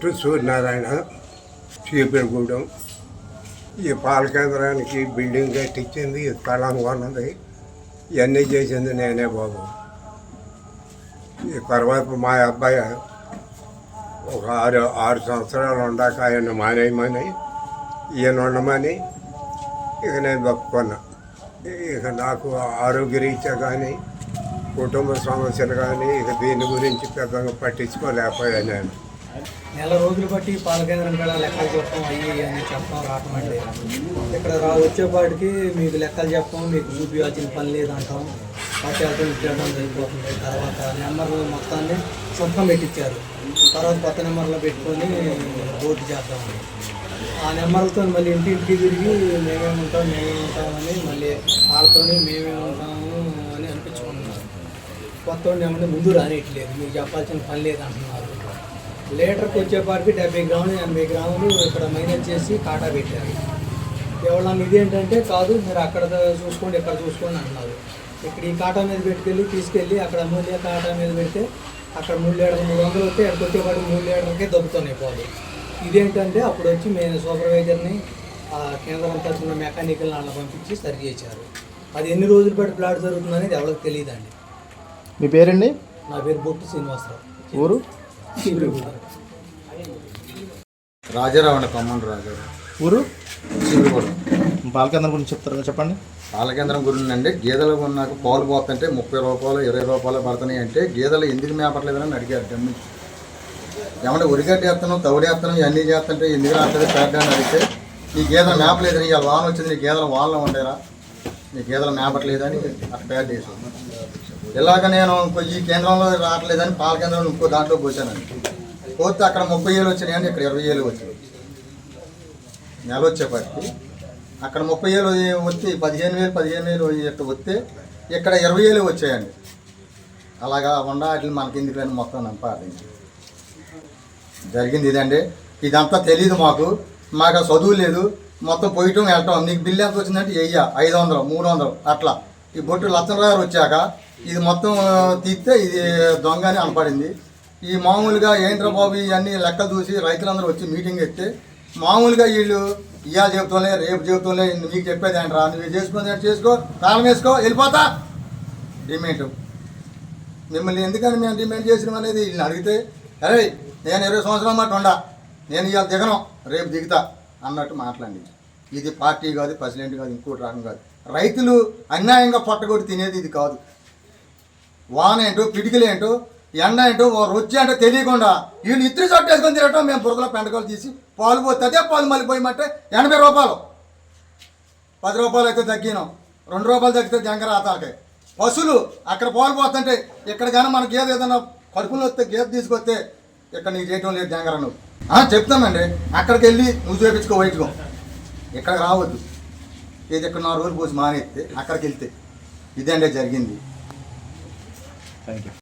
పుట్టు సూర్యనారాయణ చీపిరిగూడెం ఈ పాల కేంద్రానికి బిల్డింగ్ కట్టించింది స్థలం కొన్నది. ఇవన్నీ చేసింది నేనే బాబు. ఈ తర్వాత మా అబ్బాయి ఒక ఆరు ఆరు సంవత్సరాలు ఉండాక ఆయన మానేయమని ఈయన ఉండమని ఇక నేను తప్పుకున్నా ఇక నాకు ఆరోగ్యరీత్యా కానీ కుటుంబ సమస్యలు కానీ ఇక దీని గురించి పెద్దగా పట్టించుకోలేకపోయాను నేను. నెల రోజులు బట్టి పాల కేంద్రం కూడా లెక్కలు చెప్పడం అయ్యి అని చెప్పడం రావటం అండి. ఇక్కడ రా వచ్చేపాటికి మీకు లెక్కలు చెప్పడం మీకు చూపించాల్సిన పని లేదంటాం. పట్టాలతో ఇచ్చేయడం జరిగిపోతుంది. తర్వాత నెంబర్లు మొత్తాన్ని సొంతం పెట్టించారు తర్వాత కొత్త నెంబర్లో పెట్టుకొని బోర్డు చేద్దామని ఆ నెంబర్లతో మళ్ళీ ఇంటింటికి తిరిగి మేమే ఉంటాం మేమే ఉంటామని మళ్ళీ వాళ్ళతోని మేమే ఉంటాము అని అనిపించుకుంటున్నారు కొత్త ఏమంటే ముందు రానిట్లేదు మీకు చెప్పాల్సిన పని లేదు అంటున్నారు లీటర్కి వచ్చేపాటికి డెబ్బై గ్రాములు ఎనభై గ్రాములు ఇక్కడ మైనస్ చేసి కాటా పెట్టారు. ఎవరన్నా ఇదేంటంటే కాదు మీరు అక్కడ చూసుకోండి ఇక్కడ చూసుకోండి అంటున్నారు ఇక్కడ ఈ కాటా మీద పెట్టుకెళ్ళి తీసుకెళ్ళి అక్కడ మూల్య కాటా మీద పెడితే అక్కడ మూడు లీటర్ మూడు వందలు వస్తే ఇక్కడికి వచ్చేపాటికి మూడు లీటర్కే దొబ్బుతున్నాయి పోదు ఇదేంటంటే అప్పుడు వచ్చి మేము సూపర్వైజర్ని కేంద్రం తరఫున మెకానికల్ వాళ్ళని పంపించి సరి చేశారు. అది ఎన్ని రోజులు బట్టి ప్లాట్ జరుగుతుంది అనేది ఎవరికి తెలియదండి. మీ పేరండి? నా పేరు బొట్టు శ్రీనివాసరావు. ఊరు. రాజారావు అండి కొమ్మన్ రాజారావు ఊరు? చీపురుగూడ బాలకేంద్రం గురించి చెప్తారా చెప్పండి. పాలకేంద్రం గురించి అండి గేదెలు కొన్నాక పాలు పోతుంటే ముప్పై రూపాయలు ఇరవై రూపాయలు పడుతున్నాయి అంటే గేదెలు ఎందుకు మేపట్లేదని అడిగారు గమనించి ఏమంటే ఉరిగడ్డ వేస్తాను తవుడు వేస్తాను ఇవన్నీ చేస్తుంటే ఎందుకు రావట్లేదు పేడ అని అడిగితే నీ గేదెలు మేపలేదు నీ వాన వచ్చింది నీ గేదెలు వానలో ఉండేరా నీ గేదెలు మేపట్లేదని అక్కడ పేడ చేసాను ఇలాగ నేను ఈ కేంద్రంలో రావట్లేదని పాల కేంద్రంలో ఇంకో దాంట్లో పోసానండి. పోతే అక్కడ ముప్పై ఏళ్ళు వచ్చినాయని ఇక్కడ ఇరవై ఏళ్ళు వచ్చాయి నెల వచ్చేపటికి. అక్కడ ముప్పై ఏళ్ళు వచ్చి పదిహేను వేలు పదిహేను వేలు ఇట్లా వస్తే ఇక్కడ ఇరవై ఏళ్ళు వచ్చాయండి. అలాగా ఉండా వాటిని మనకి ఎందుకు మొత్తం నంపాలి జరిగింది ఇదండి. ఇదంతా తెలియదు మాకు. మాకు చదువు లేదు. మొత్తం పోయటం వెళ్ళటం. నీకు బిల్లు ఎంత వచ్చిందంటే వెయ్యి ఐదు వందలు మూడు వందలు అట్లా. ఈ బొట్టు లచ్చనరావు గారు వచ్చాక ఇది మొత్తం తీస్తే ఇది దొంగ అని అనపడింది. ఈ మామూలుగా ఏంట్రా బాబు ఇవన్నీ లెక్క చూసి రైతులందరూ వచ్చి మీటింగ్ ఎత్తే మామూలుగా వీళ్ళు ఇవాళ చెబుతూనే రేపు చెబుతూనే నీకు చెప్పేది ఏంట్రా? నువ్వు చేసుకుని చేసుకో? కాలం వేసుకో వెళ్ళిపోతా. డిమాండ్. మిమ్మల్ని ఎందుకని మేము డిమాండ్ చేసినాం అనేది వీళ్ళని అడిగితే అరే నేను ఇరవై సంవత్సరాల మాట ఉండా. నేను ఇవాళ దిగను రేపు దిగుతా అన్నట్టు మాట్లాడి ఇది పార్టీ కాదు ప్రెసిడెంట్ కాదు ఇంకోటి రకం కాదు. రైతులు అన్యాయంగా పట్టగొట్టి తినేది ఇది కాదు. వాన ఏంటో పిడికిలేంటో ఎండ ఏంటో ఓ రొచ్చి అంటే తెలియకుండా వీళ్ళు ఇత్రి చట్టేసుకొని తిరగటం మేము బురదలో పెండకాలు తీసి పాలు పోతే అదే పాలు మళ్ళీ పోయమంటే ఎనభై రూపాయలు. పది రూపాయలు అయితే తగ్గినాం. రెండు రూపాయలు తగ్గితే జంగర ఆతాకే పశువులు అక్కడ పాలు పోతుంటే ఇక్కడ కానీ మన గేదె ఏదైనా కడుపులో వస్తే గేదె తీసుకొస్తే ఇక్కడ నీకు చేయటం లేదు జంగర నువ్వు చెప్తానండి. అక్కడికి వెళ్ళి నువ్వు చేపించుకో వైట్కో ఇక్కడ రావద్దు. ఏది ఎక్కడ నాలుగు రోజులు పోసి మానేస్తే అక్కడికి వెళ్తే ఇదండి జరిగింది. Thank you